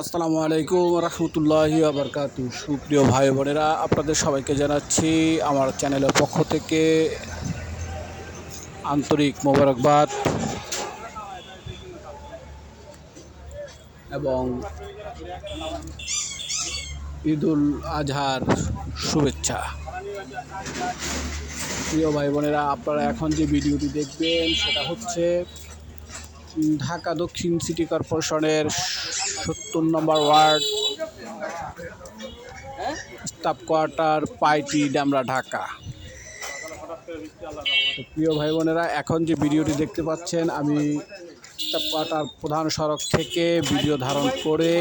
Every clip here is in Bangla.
আসসালামু আলাইকুম রহমতুল্লাহি আবরকাতু সুপ্রিয় ভাই বোনেরা, আপনাদের সবাইকে জানাচ্ছি আমার চ্যানেলের পক্ষ থেকে আন্তরিক মোবারকবাদ এবং ঈদুল আজহার শুভেচ্ছা। প্রিয় ভাই বোনেরা, আপনারা এখন যে ভিডিওটি দেখবেন, সেটা হচ্ছে ঢাকা দক্ষিণ সিটি কর্পোরেশনের সত্তর নম্বর ওয়ার্ড স্টাফ কোয়ার্টার পাইটি ডামরা ঢাকা। প্রিয় ভাই বোনেরা, এখন যে ভিডিওটি দেখতে পাচ্ছেন, আমি স্টাফ কোয়ার্টার প্রধান সড়ক থেকে ভিডিও ধারণ করে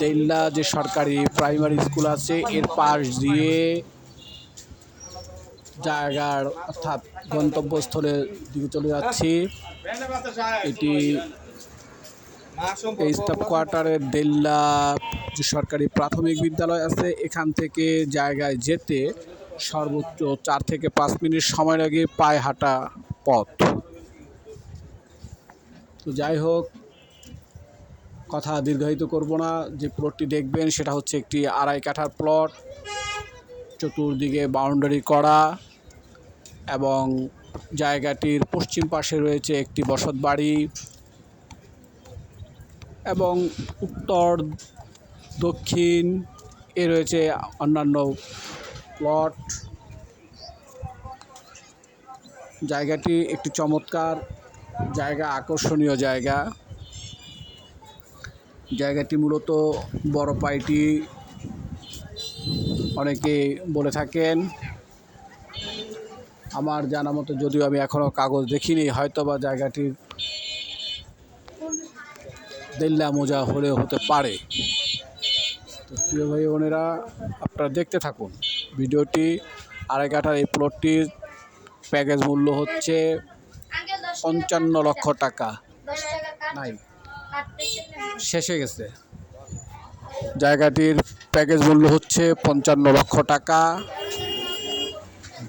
দেল্লা যে সরকারি প্রাইমারি স্কুল আছে, এর পাশ দিয়ে জায়গার অর্থাৎ গন্তব্যস্থলের দিকে চলে যাচ্ছি। এটি এই স্টাফ কোয়ার্টারের দেল্লা যে সরকারি প্রাথমিক বিদ্যালয় আছে। এখান থেকে জায়গায় যেতে সর্বোচ্চ চার থেকে পাঁচ মিনিট সময় লাগে পায়ে হাঁটা পথ। তো যাই হোক, কথা দীর্ঘায়িত করব না। যে প্লটটি দেখবেন সেটা হচ্ছে একটি আড়াই কাঠার প্লট চতুর্দিকে বাউন্ডারি করা। এবং জায়গাটির পশ্চিম পাশে রয়েছে একটি বসত বাড়ি এবং উত্তর, দক্ষিণ এ রয়েছে অন্যান্য প্লট। জায়গাটি একটি চমৎকার, জায়গা আকর্ষণীয় জায়গা। জায়গাটি মূলত বড় পাইটি, অনেকে বলে থাকেন। আমার জানা মতো যদিও আমি এখনও কাগজ দেখিনি হয়তো বা জায়গাটির দেল্লা মোজা হলেও হতে পারে। তো প্রিয় ভাই বোনেরা, আপনারা দেখতে থাকুন। ভিডিওটি আড়াই কাঠার এই প্লটটির প্যাকেজ মূল্য হচ্ছে পঞ্চান্ন লক্ষ টাকা। নাই, শেষে গেছে। জায়গাটির প্যাকেজ মূল্য হচ্ছে পঞ্চান্ন লক্ষ টাকা।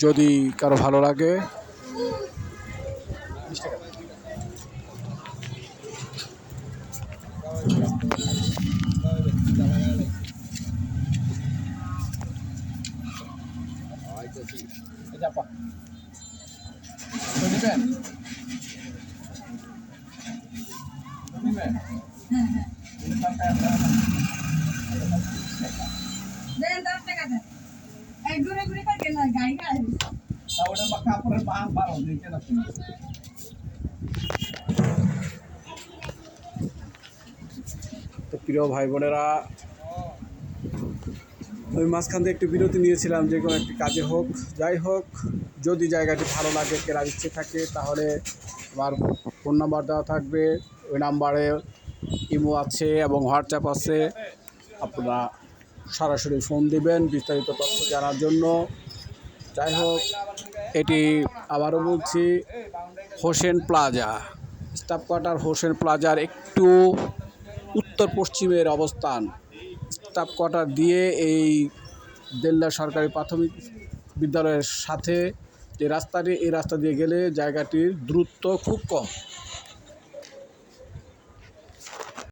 যদি কারও ভালো লাগে দেন। তো প্রিয় ভাই বোনেরা, আমি মাঝখান থেকে একটু বিরতি নিয়েছিলাম যে কোনো একটি কাজে হোক। যাই হোক, যদি জায়গাটি ভালো লাগে, কেনার ইচ্ছে থাকে, তাহলে আমার ফোন নাম্বার দেওয়া থাকবে। ওই নাম্বারে ইমো আছে এবং হোয়াটসঅ্যাপ আছে। আপনারা সরাসরি ফোন দিবেন, বিস্তারিত তথ্য জানার জন্য। যাই হোক, এটি আবারও বলছি, Hossain plaza staff quarter Hossain প্লাজার একটু উত্তর পশ্চিমের অবস্থান। স্টাফ কোয়ার্টার দিয়ে এই দেল্লা সরকারি প্রাথমিক বিদ্যালয়ের সাথে যে রাস্তাটি, এই রাস্তা দিয়ে গেলে জায়গাটির দূরত্ব খুব কম।